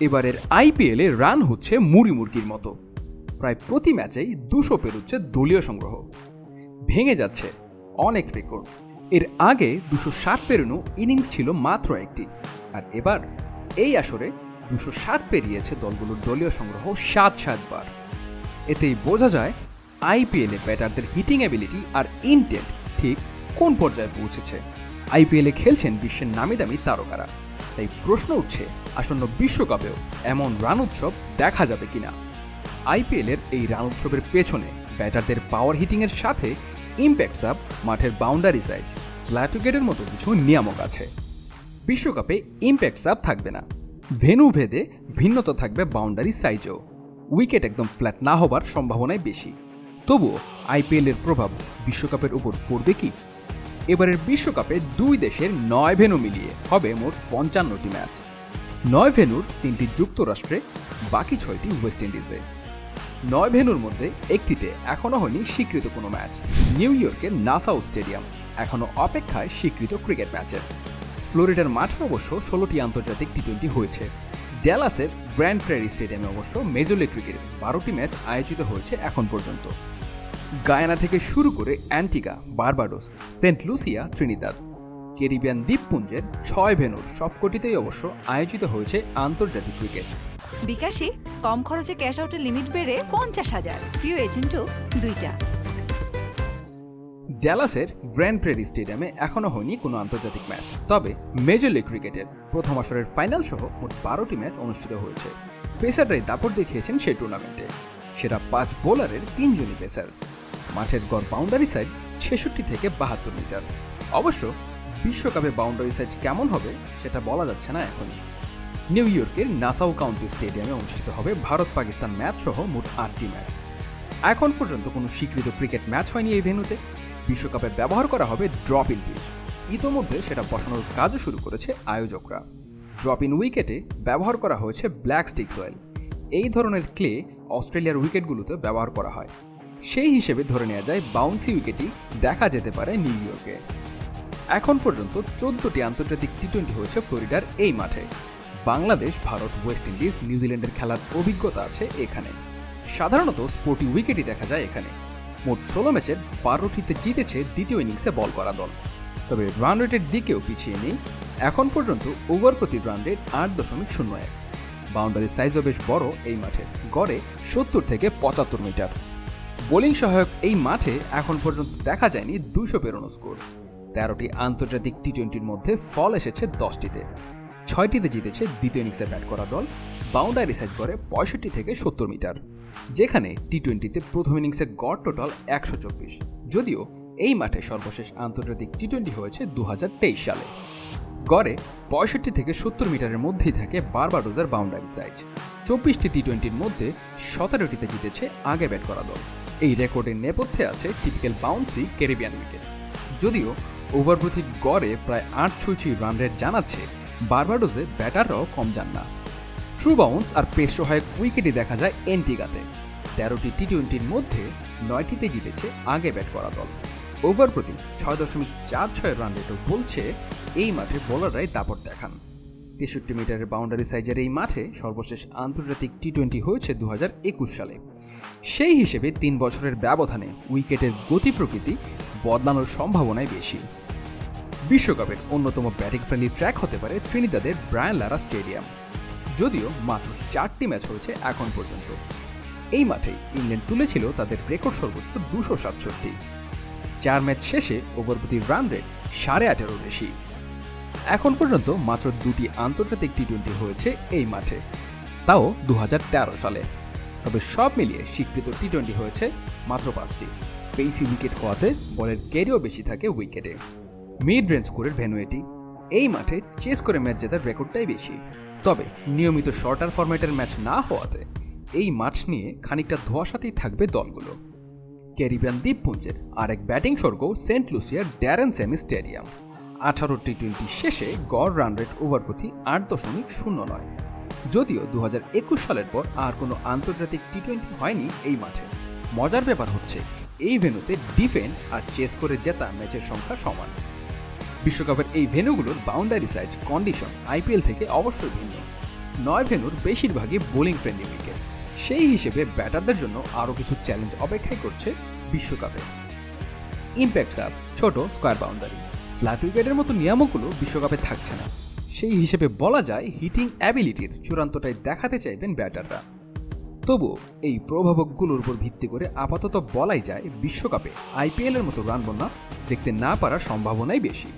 এবারের আইপিএলে রান হচ্ছে মুড়ি মুরগির মতো। প্রায় প্রতি ম্যাচেই দুশো পেরোচ্ছে দলীয় সংগ্রহ। ভেঙে যাচ্ছে অনেক রেকর্ড। এর আগে দুশো ষাট পেরোনো ইনিংস ছিল মাত্র একটি। আর এবার এই আসরে দুশো ষাট পেরিয়েছে দলগুলোর দলীয় সংগ্রহ সাত সাতবার। এতেই বোঝা যায় আইপিএলে ব্যাটারদের হিটিং অ্যাবিলিটি আর ইনটেন্ট ঠিক কোন পর্যায়ে পৌঁছেছে। আইপিএলে খেলছেন বিশ্বের নামি দামি তারকারা। তাই প্রশ্ন উঠছে, আসন্ন বিশ্বকাপেও এমন রান উৎসব দেখা যাবে কিনা? আইপিএলের এই রান উৎসবের পেছনে ব্যাটারদের পাওয়ার হিটিংয়ের সাথে ইম্প্যাক্টস আপ মাঠের বাউন্ডারি সাইজ ফ্ল্যাট উইকেটের মতো কিছু নিয়ামক আছে। বিশ্বকাপে ইম্প্যাক্টস আপ থাকবে না, ভেনু ভেদে ভিন্নতা থাকবে বাউন্ডারি সাইজেও উইকেট একদম ফ্ল্যাট না হবার সম্ভাবনাই বেশি। তবুও আইপিএলের প্রভাব বিশ্বকাপের উপর পড়বে কি? এবারের বিশ্বকাপে দুই দেশের নয় ভেনু মিলিয়ে হবে মোট পঞ্চান্নটি ম্যাচ। নয় ভেনুর তিনটি যুক্তরাষ্ট্রে, বাকি ছয়টি ওয়েস্ট ইন্ডিজে। নয় ভেনুর মধ্যে একটিতে এখনও হয়নি স্বীকৃত কোনো ম্যাচ। নিউ ইয়র্কের নাসাউ স্টেডিয়াম এখনও অপেক্ষায় স্বীকৃত ক্রিকেট ম্যাচের। ফ্লোরিডার মাঠে অবশ্য ষোলোটি আন্তর্জাতিক টি টোয়েন্টি হয়েছে। ড্যালাসের গ্র্যান্ড প্রেরি স্টেডিয়ামে অবশ্য মেজর লিগ ক্রিকেটের বারোটি ম্যাচ আয়োজিত হয়েছে এখন পর্যন্ত। গায়ানা থেকে শুরু করে Antigua Barbados Saint Lucia Trinidad Caribbean দ্বীপপুঞ্জের ছয় ভেনুর সবকটিতেই অবশ্য আয়োজিত হয়েছে আন্তর্জাতিক ক্রিকেট। বিকাশে কম খরচে ক্যাশ আউটের লিমিট বেড়ে পঞ্চাশ হাজার। প্রিয় এজেন্টও দুইটা। ড্যালাসের গ্র্যান্ড প্রেরি স্টেডিয়ামে এখনও হয়নি কোনো আন্তর্জাতিক ম্যাচ। তবে মেজর লিগ ক্রিকেটের প্রথম আসরের ফাইনাল সহ মোট বারোটি ম্যাচ অনুষ্ঠিত হয়েছে। পেসাররাই দাপট দেখিয়েছেন সেই টুর্নামেন্টে। সেরা পাঁচ বোলারের তিনজনই পেসার। মাঠের গড় বাউন্ডারি সাইজ ছেষট্টি থেকে বাহাত্তর মিটার অবশ্য বিশ্বকাপে বাউন্ডারি সাইজ কেমন হবে সেটা বলা যাচ্ছে না এখনই। নিউ ইয়র্কের নাসাউ কাউন্টি স্টেডিয়ামে অনুষ্ঠিত হবে ভারত পাকিস্তান ম্যাচ সহ মোট আটটি ম্যাচ এখন পর্যন্ত কোনো স্বীকৃত ক্রিকেট ম্যাচ হয়নি এই ভেন্যুতে বিশ্বকাপে ব্যবহার করা হবে ড্রপ ইন পিচ ইতোমধ্যে সেটা বসানোর কাজও শুরু করেছে আয়োজকরা। ড্রপ ইন উইকেটে ব্যবহার করা হয়েছে ব্ল্যাক স্টিক সয়েল এই ধরনের ক্লে অস্ট্রেলিয়ার উইকেটগুলোতে ব্যবহার করা হয়। সেই হিসেবে ধরে নেওয়া যায় বাউন্সি উইকেটই দেখা যেতে পারে নিউ ইয়র্কে এখন পর্যন্ত চোদ্দটি আন্তর্জাতিক টি টোয়েন্টি হয়েছে ফ্লোরিডার এই মাঠে। বাংলাদেশ, ভারত ওয়েস্ট ইন্ডিজ নিউজিল্যান্ডের খেলার অভিজ্ঞতা আছে এখানে। সাধারণত স্পোর্টি উইকেটই দেখা যায় এখানে। মোট ষোলো ম্যাচের বারোটিতে জিতেছে দ্বিতীয় ইনিংসে বল করা দল। তবে রান রেটের দিকেও পিছিয়ে নেই। এখন পর্যন্ত ওভার প্রতি রান রেট আট দশমিক শূন্য এক। বাউন্ডারি সাইজও বেশ বড় এই মাঠে গড়ে সত্তর থেকে পঁচাত্তর মিটার। বোলিং সহায়ক এই মাঠে এখন পর্যন্ত দেখা যায়নি দুশো পেরোনো স্কোর। তেরোটি আন্তর্জাতিক টি টোয়েন্টির মধ্যে ফল এসেছে দশটিতে। ছয়টিতে জিতেছে দ্বিতীয় ইনিংসে ব্যাট করা দল। বাউন্ডারি সাইজ করে পঁয়ষট্টি থেকে সত্তর মিটার। যেখানে টি টোয়েন্টিতে প্রথম ইনিংসে গড় টোটাল একশো চব্বিশ। যদিও এই মাঠে সর্বশেষ আন্তর্জাতিক টি টোয়েন্টি হয়েছে দু হাজার তেইশ সালে। গড়ে পঁয়ষট্টি থেকে সত্তর মিটারের মধ্যেই থাকে বারবাডোজার বাউন্ডারি সাইজ। চব্বিশটি টি টোয়েন্টির মধ্যে সতেরোটিতে জিতেছে আগে ব্যাট করা দল। এই রেকর্ডের নেপথ্যে আছে টিপিক্যাল বাউন্সি ক্যারিবিয়ান উইকেট যদিও ওভার প্রতি গড়ে প্রায় আট ছুঁই রান রেট জানাচ্ছে বারবাডোজে ব্যাটাররাও কম যান না। ট্রু বাউন্স আর পেস সহায়ক উইকেটই দেখা যায় এন্টিগাতে তেরোটি টি টোয়েন্টির মধ্যে নয়টিতে জিতেছে আগে ব্যাট করা দল। ওভার প্রতি ছয় দশমিক চার ছয় রান রেটও বলছে, এই মাঠে বোলাররাই দাপট দেখান। তেষট্টি মিটারের বাউন্ডারি সাইজের এই মাঠে সর্বশেষ আন্তর্জাতিক টি টোয়েন্টি হয়েছে দুহাজার একুশ সালে। সেই হিসেবে তিন বছরের ব্যবধানে উইকেটের গতি প্রকৃতি বদলানোর সম্ভাবনাই বেশি। বিশ্বকাপের অন্যতম ব্যাটিং ফ্রেন্ডলি ট্র্যাক হতে পারে ত্রিনিদাদের ব্রায়ান লারা স্টেডিয়াম যদিও মাত্র চারটি ম্যাচ হয়েছে এখন পর্যন্ত। এই মাঠে ইংল্যান্ড তুলেছিল তাদের রেকর্ড সর্বোচ্চ দুশো সাতষট্টি। চার ম্যাচ শেষে ওভার প্রতি রান রেট সাড়ে আঠেরো বেশি। এখন পর্যন্ত মাত্র দুটি আন্তর্জাতিক টি টোয়েন্টি হয়েছে এই মাঠে। তাও দু হাজার তেরো সালে। তবে সব মিলিয়ে স্বীকৃত টি টোয়েন্টি হয়েছে মাত্র পাঁচটি। পেইসি উইকেট হওয়াতে বলের ক্যারিও বেশি থাকে উইকেটে। মিড রেঞ্জ স্কোরের ভেনু এটি। এই মাঠে চেস করে ম্যাচ জেতার রেকর্ডটাই বেশি। তবে নিয়মিত শর্টার ফরম্যাটের ম্যাচ না হওয়াতে এই মাঠ নিয়ে খানিকটা ধোয়াশাতেই থাকবে দলগুলো। ক্যারিবিয়ান দ্বীপপুঞ্জের আরেক ব্যাটিং স্বর্গ সেন্ট লুসিয়ার ড্যারেন সেমি স্টেডিয়াম। আঠারো টি টোয়েন্টি শেষে গড় রান রেট ওভার প্রতি আট দশমিক শূন্য নয়। যদিও দু হাজার একুশ সালের পর আর কোনো আন্তর্জাতিক টি টোয়েন্টি হয়নি এই মাঠে। মজার ব্যাপার হচ্ছে, এই ভেনুতে ডিফেন্ড আর চেস করে জেতা ম্যাচের সংখ্যা সমান। বিশ্বকাপের এই ভেনুগুলোর বাউন্ডারি সাইজ কন্ডিশন আইপিএল থেকে অবশ্যই ভিন্ন। নয় ভেনুর বেশিরভাগই বোলিং ফ্রেন্ডলি উইকেট সেই হিসেবে ব্যাটারদের জন্য আরও কিছু চ্যালেঞ্জ অপেক্ষাই করছে বিশ্বকাপে। ইম্প্যাক্ট সাপ ছোট স্কোয়ার বাউন্ডারি ফ্ল্যাট মতো নিয়ামকগুলো বিশ্বকাপে থাকছে না। সেই হিসেবে বলা যায় হিটিং অ্যাবিলিটির চূড়ান্তটাই দেখাতে চাইবেন ব্যাটাররা। তবুও এই প্রভাবকগুলোর উপর ভিত্তি করে আপাতত বলাই যায় বিশ্বকাপে আইপিএলের মতো রান বন্যা দেখতে না পারার সম্ভাবনাই বেশি।